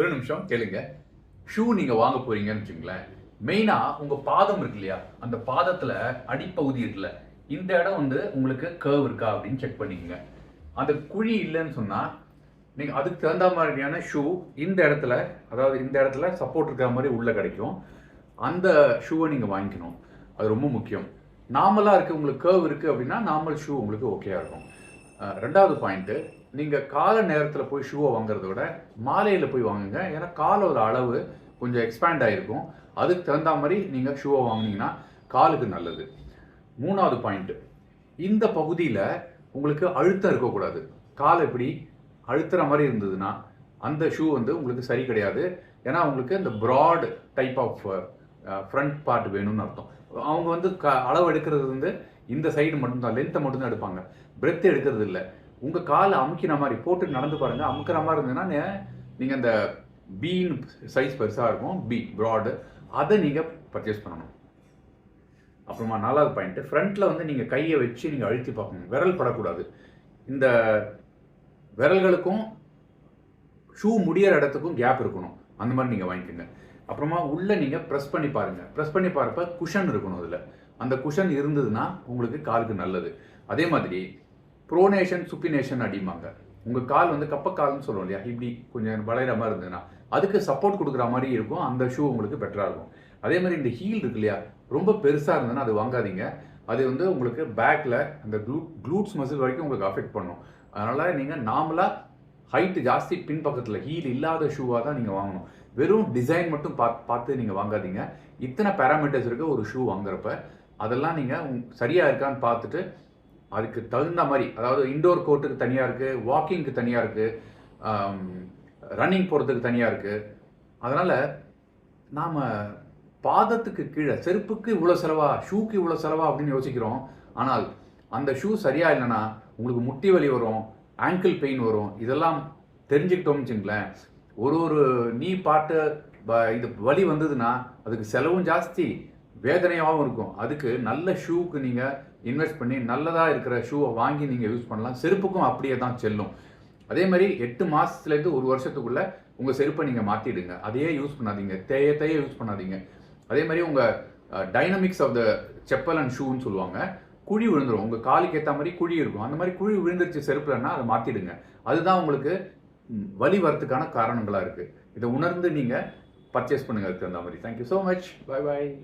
ஒரு நிமிஷம் கேளுங்க. ஷூ நீங்க வாங்க போறீங்கன்னு வச்சுங்களேன் மெயினா உங்க பாதம் இருக்கு இல்லையா? அந்த பாதத்துல அடிப்பகுதி இருக்குல்ல. இந்த இடம் வந்து உங்களுக்கு கர்வ் இருக்கா அப்படின்னு செக் பண்ணிக்கங்க. அந்த குழி இல்லைன்னு சொன்னா நீங்க அதுக்கு தகுந்த மாதிரியான ஷூ இந்த இடத்துல அதாவது இந்த இடத்துல சப்போர்ட் இருக்கிற மாதிரி உள்ள கிடைக்கும். அந்த ஷூவை நீங்க வாங்கிக்கணும். அது ரொம்ப முக்கியம். நார்மலாக இருக்குது உங்களுக்கு கேர்வ் இருக்குது அப்படின்னா நார்மல் ஷூ உங்களுக்கு ஓகேயாக இருக்கும். ரெண்டாவது பாயிண்ட்டு நீங்கள் காலை நேரத்தில் போய் ஷூவை வாங்குறத விட மாலையில் போய் வாங்குங்க. ஏன்னா காலோட அளவு கொஞ்சம் எக்ஸ்பேண்ட் ஆகிருக்கும் அதுக்கு தகுந்த மாதிரி நீங்கள் ஷூவை வாங்கினீங்கன்னா காலுக்கு நல்லது. மூணாவது பாயிண்ட்டு இந்த பகுதியில் உங்களுக்கு அழுத்தம் இருக்கக்கூடாது. கால் எப்படி அழுத்துற மாதிரி இருந்ததுன்னா அந்த ஷூ வந்து உங்களுக்கு சரி கிடையாது. ஏன்னா உங்களுக்கு இந்த broad type of front part வேணும்னு அர்த்தம். அவங்க வந்து க அளவு எடுக்கிறது வந்து இந்த சைடு மட்டும்தான் லென்த்தை மட்டும்தான் எடுப்பாங்க. பிரெத் எடுக்கிறது இல்லை. உங்கள் காலை அமுக்கின மாதிரி போட்டு நடந்து பாருங்கள் அமுக்கிற மாதிரி இருந்ததுன்னா நீங்கள் அந்த பீன் சைஸ் பெருசாக இருக்கும். பி ப்ராடு அதை நீங்கள் பர்ச்சேஸ் பண்ணணும். அப்புறமா நாலாவது பாயிண்ட் ஃப்ரண்ட்டில் வந்து நீங்கள் கையை வச்சு நீங்கள் அழுத்தி பார்க்கணும். விரல் படக்கூடாது. இந்த விரல்களுக்கும் ஷூ முடியிற இடத்துக்கும் கேப் இருக்கணும். அந்த மாதிரி நீங்கள் வாங்கிக்கோங்க. அப்புறமா உள்ளே நீங்கள் ப்ரெஸ் பண்ணி பாருங்கள் ப்ரெஸ் பண்ணி பார்ப்ப குஷன் இருக்கணும் அதில். அந்த குஷன் இருந்ததுன்னா உங்களுக்கு காலுக்கு நல்லது. அதே மாதிரி ப்ரோனேஷன் சுப்பினேஷன் அடிமாங்க உங்கள் கால் வந்து கப்பக்கால்னு சொல்லுவோம் இல்லையா? இப்படி கொஞ்சம் வளையிற மாதிரி இருந்ததுன்னா அதுக்கு சப்போர்ட் கொடுக்குற மாதிரி இருக்கும். அந்த ஷூ உங்களுக்கு பெட்டராக இருக்கும். அதே மாதிரி இந்த ஹீல் இருக்கு இல்லையா? ரொம்ப பெருசாக இருந்ததுன்னா அது வாங்காதீங்க. அது வந்து உங்களுக்கு பேக்கில் அந்த க்ளூ க்ளூட்ஸ் மசில் வரைக்கும் உங்களுக்கு அஃபெக்ட் பண்ணும். அதனால் நீங்கள் நார்மலாக ஹைட்டு ஜாஸ்தி பின்பக்கத்தில் ஹீல் இல்லாத ஷூவாக தான் நீங்கள் வாங்கணும். வெறும் டிசைன் மட்டும் பார்த்து பார்த்து நீங்கள் வாங்காதீங்க. இத்தனை பேராமீட்டர்ஸ் இருக்க ஒரு ஷூ வாங்குறப்ப. அதெல்லாம் நீங்கள் சரியாக இருக்கான்னு பார்த்துட்டு அதுக்கு தகுந்த மாதிரி அதாவது இண்டோர் கோர்ட்டுக்கு தனியாக இருக்குது வாக்கிங்க்கு தனியாக இருக்குது ரன்னிங் போகிறதுக்கு தனியாக இருக்குது அதனால் நாம் பாதத்துக்கு கீழே செருப்புக்கு இவ்வளோ செலவா ஷூக்கு இவ்வளோ செலவா அப்படின்னு யோசிக்கிறோம். ஆனால் அந்த ஷூ சரியாக இல்லைன்னா உங்களுக்கு முட்டி வலி வரும் ஆங்கிள் பெயின் வரும். இதெல்லாம் தெரிஞ்சுக்கிட்டோம்னு வச்சுங்களேன். ஒரு ஒரு நீ பாட்டு ப- இது வலி வந்ததுன்னா அதுக்கு செலவும் ஜாஸ்தி வேதனையாகவும் இருக்கும். அதுக்கு நல்ல ஷூவுக்கு நீங்கள் இன்வெஸ்ட் பண்ணி நல்லதாக இருக்கிற ஷூவை வாங்கி நீங்கள் யூஸ் பண்ணலாம். செருப்புக்கும் அப்படியே தான் செல்லும். அதே மாதிரி எட்டு மாதத்துலேருந்து ஒரு வருஷத்துக்குள்ள உங்கள் செருப்பை நீங்கள் மாற்றிடுங்க அதையே யூஸ் பண்ணாதீங்க. தேய தேய யூஸ் பண்ணாதீங்க. அதே மாதிரி உங்கள் dynamics of the chappal and ஷூன்னு சொல்லுவாங்க. குழி விழுந்துரும். உங்கள் காலுக்கு ஏற்ற மாதிரி குழி இருக்கும். அந்த மாதிரி குழி விழுந்துருச்சு செருப்புலன்னா அதை மாற்றிடுங்க அதுதான் உங்களுக்கு வழி வலி வரத்துக்கான காரணங்களாக இருக்குது இதை உணர்ந்து நீங்கள் பர்ச்சேஸ் பண்ணுங்கள் அதுக்கு தகுந்த மாதிரி. Thank you so much bye bye